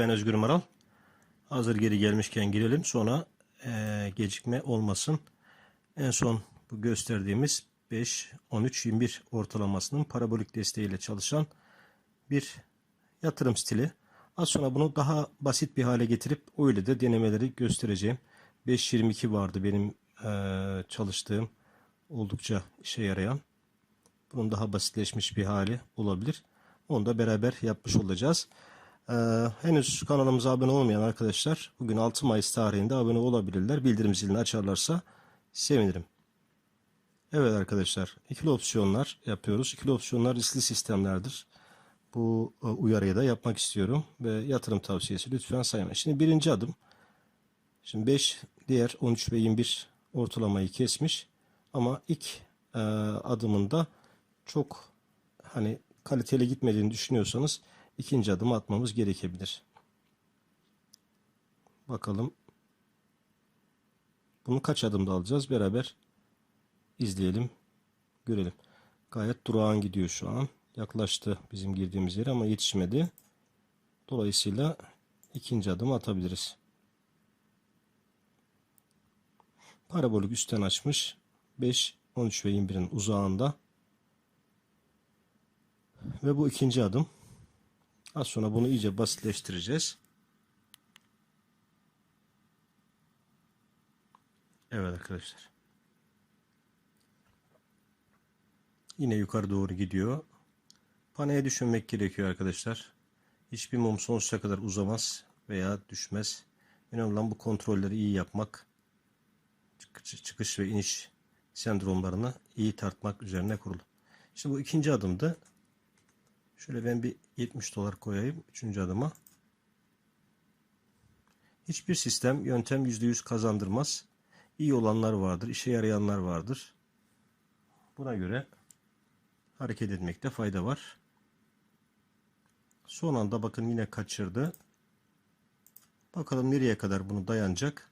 ben Özgür Maral. Hazır geri gelmişken girelim sonra eee, gecikme olmasın. En son bu gösterdiğimiz 5, 13, 21 ortalamasının parabolik desteğiyle çalışan bir yatırım stili. Az sonra bunu daha basit bir hale getirip öyle de denemeleri göstereceğim. 5.22 vardı benim eee, çalıştığım oldukça işe yarayan. Bunun daha basitleşmiş bir hali olabilir. Onu da beraber yapmış olacağız. Ee, henüz kanalımıza abone olmayan arkadaşlar bugün 6 Mayıs tarihinde abone olabilirler. Bildirim zilini açarlarsa sevinirim. Evet arkadaşlar ikili opsiyonlar yapıyoruz. İkili opsiyonlar riskli sistemlerdir. Bu e, uyarıyı da yapmak istiyorum ve yatırım tavsiyesi lütfen saymayın. Şimdi birinci adım. Şimdi 5 diğer 13 ve 21 ortalamayı kesmiş ama ilk e, adımında çok hani kaliteli gitmediğini düşünüyorsanız ikinci adım atmamız gerekebilir. Bakalım bunu kaç adımda alacağız beraber izleyelim, görelim. Gayet durağan gidiyor şu an. Yaklaştı bizim girdiğimiz yere ama yetişmedi. Dolayısıyla ikinci adım atabiliriz. Parabolik üstten açmış. 5, 13 ve 21'in uzağında. Ve bu ikinci adım. Az sonra bunu iyice basitleştireceğiz. Evet arkadaşlar. Yine yukarı doğru gidiyor. Paneye düşünmek gerekiyor arkadaşlar. Hiçbir mum sonsuza kadar uzamaz veya düşmez. Önemli olan bu kontrolleri iyi yapmak. Çıkış- ve iniş sendromlarını iyi tartmak üzerine kurulu. İşte bu ikinci adımda Şöyle ben bir 70 dolar koyayım. Üçüncü adıma. Hiçbir sistem yöntem %100 kazandırmaz. İyi olanlar vardır, işe yarayanlar vardır. Buna göre hareket etmekte fayda var. Son anda bakın yine kaçırdı. Bakalım nereye kadar bunu dayanacak.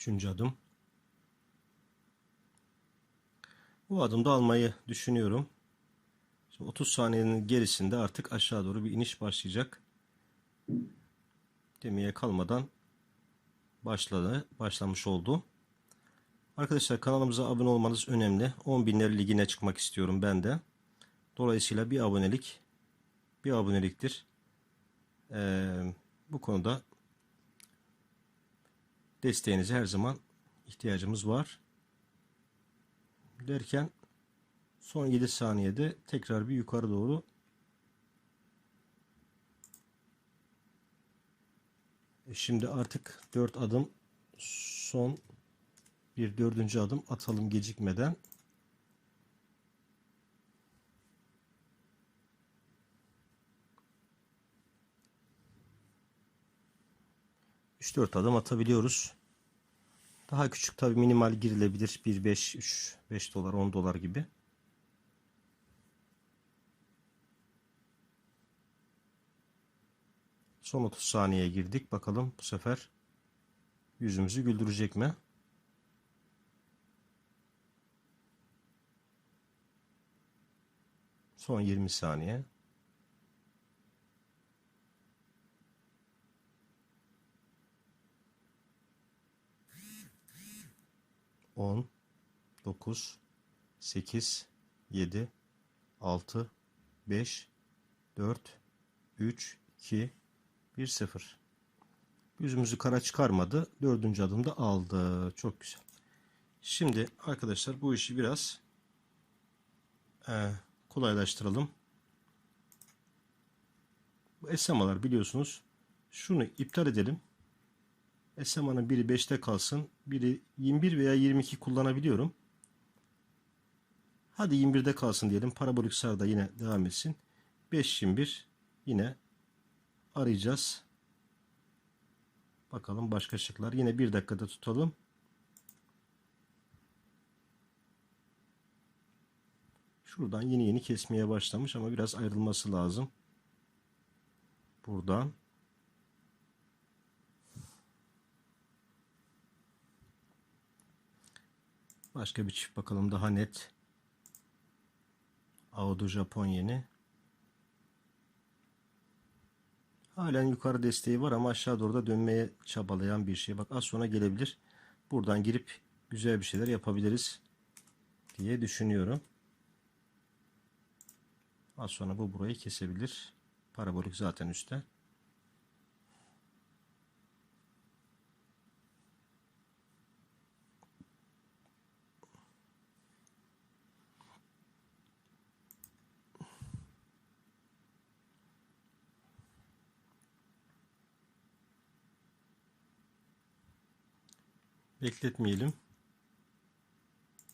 Üçüncü adım. Bu adımda almayı düşünüyorum. Şimdi 30 saniyenin gerisinde artık aşağı doğru bir iniş başlayacak. Demeye kalmadan başladı, başlamış oldu. Arkadaşlar kanalımıza abone olmanız önemli. 10 binler ligine çıkmak istiyorum ben de. Dolayısıyla bir abonelik bir aboneliktir. Ee, bu konuda desteğinize her zaman ihtiyacımız var. Derken son 7 saniyede tekrar bir yukarı doğru E Şimdi artık 4 adım son bir dördüncü adım atalım gecikmeden. Üç dört adım atabiliyoruz. Daha küçük tabi minimal girilebilir. 1, 5, 3, 5 dolar, 10 dolar gibi. Son 30 saniyeye girdik. Bakalım bu sefer yüzümüzü güldürecek mi? Son 20 saniye. On, dokuz, sekiz, yedi, altı, beş, dört, üç, iki, 1-0. Yüzümüzü kara çıkarmadı. Dördüncü adımda aldı. Çok güzel. Şimdi arkadaşlar bu işi biraz e, kolaylaştıralım. Bu SMA'lar biliyorsunuz. Şunu iptal edelim. SMA'nın biri 5'te kalsın. Biri 21 veya 22 kullanabiliyorum. Hadi 21'de kalsın diyelim. Parabolik sarda yine devam etsin. 5-21 yine arayacağız. Bakalım başka şıklar. Yine bir dakikada tutalım. Şuradan yeni yeni kesmeye başlamış ama biraz ayrılması lazım. Buradan. Başka bir çift bakalım daha net. Aodo Japon yeni. Halen yukarı desteği var ama aşağı doğru da dönmeye çabalayan bir şey. Bak az sonra gelebilir. Buradan girip güzel bir şeyler yapabiliriz diye düşünüyorum. Az sonra bu burayı kesebilir. Parabolik zaten üstte. Bekletmeyelim.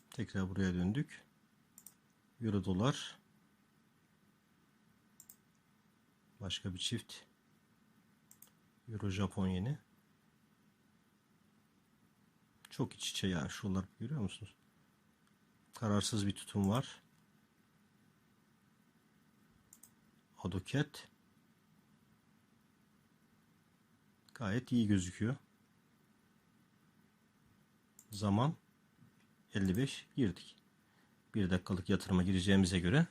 Tekrar buraya döndük. Euro dolar. Başka bir çift. Euro Japon yeni. Çok iç içe ya. Şuralar görüyor musunuz? Kararsız bir tutum var. Adoket. Gayet iyi gözüküyor. Zaman 55 girdik. Bir dakikalık yatırıma gireceğimize göre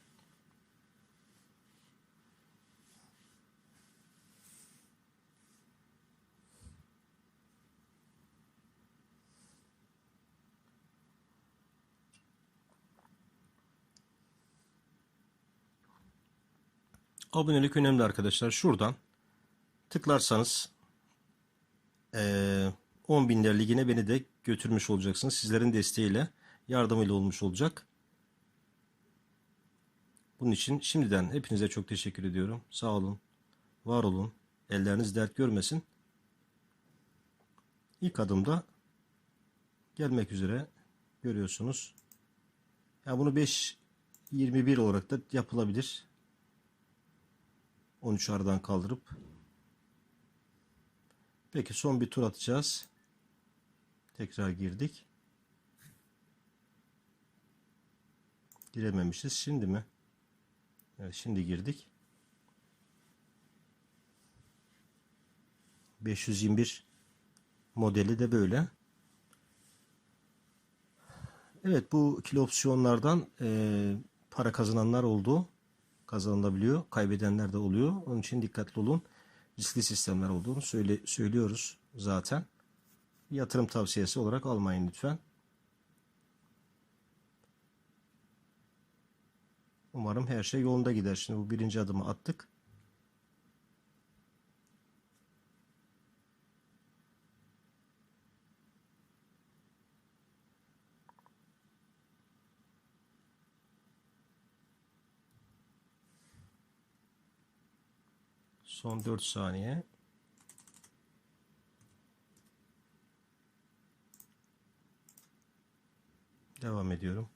Abonelik önemli arkadaşlar. Şuradan tıklarsanız ee, 10 binler ligine beni de götürmüş olacaksınız. Sizlerin desteğiyle yardımıyla olmuş olacak. Bunun için şimdiden hepinize çok teşekkür ediyorum. Sağ olun, var olun. Elleriniz dert görmesin. İlk adımda gelmek üzere görüyorsunuz. Ya bunu 5 21 olarak da yapılabilir. 13 aradan kaldırıp Peki son bir tur atacağız. Tekrar girdik. Girememişiz. Şimdi mi? Evet şimdi girdik. 521 modeli de böyle. Evet bu kilo opsiyonlardan e, para kazananlar oldu. Kazanılabiliyor. Kaybedenler de oluyor. Onun için dikkatli olun. Riskli sistemler olduğunu söyle, söylüyoruz zaten. Yatırım tavsiyesi olarak almayın lütfen. Umarım her şey yolunda gider. Şimdi bu birinci adımı attık. Son 4 saniye. Devam ediyorum.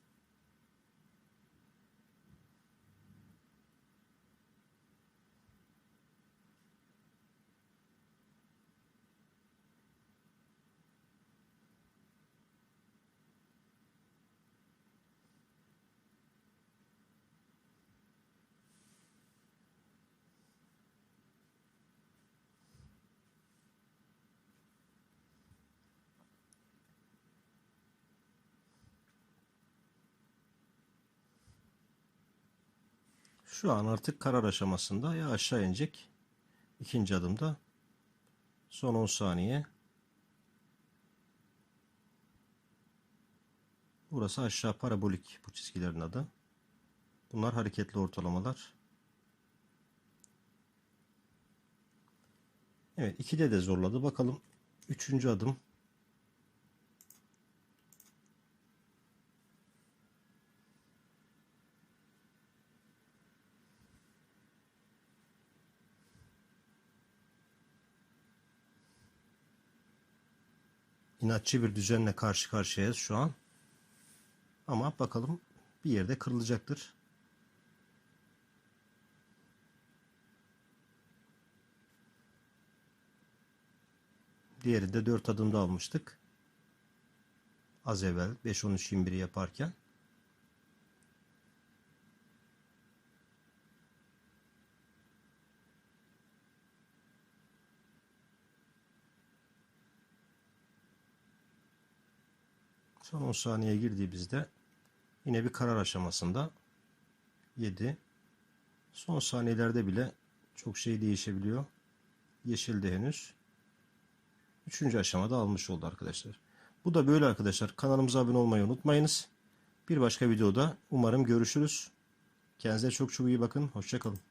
Şu an artık karar aşamasında ya aşağı inecek. İkinci adımda son 10 saniye. Burası aşağı parabolik bu çizgilerin adı. Bunlar hareketli ortalamalar. Evet 2'de de zorladı. Bakalım 3. adım inatçı bir düzenle karşı karşıyayız şu an. Ama bakalım bir yerde kırılacaktır. Diğeri de 4 adımda almıştık. Az evvel 5-13-21'i yaparken. Son 10 saniye girdiğimizde yine bir karar aşamasında 7 son saniyelerde bile çok şey değişebiliyor. Yeşilde henüz. Üçüncü aşamada almış oldu arkadaşlar. Bu da böyle arkadaşlar. Kanalımıza abone olmayı unutmayınız. Bir başka videoda umarım görüşürüz. Kendinize çok çok iyi bakın. Hoşçakalın.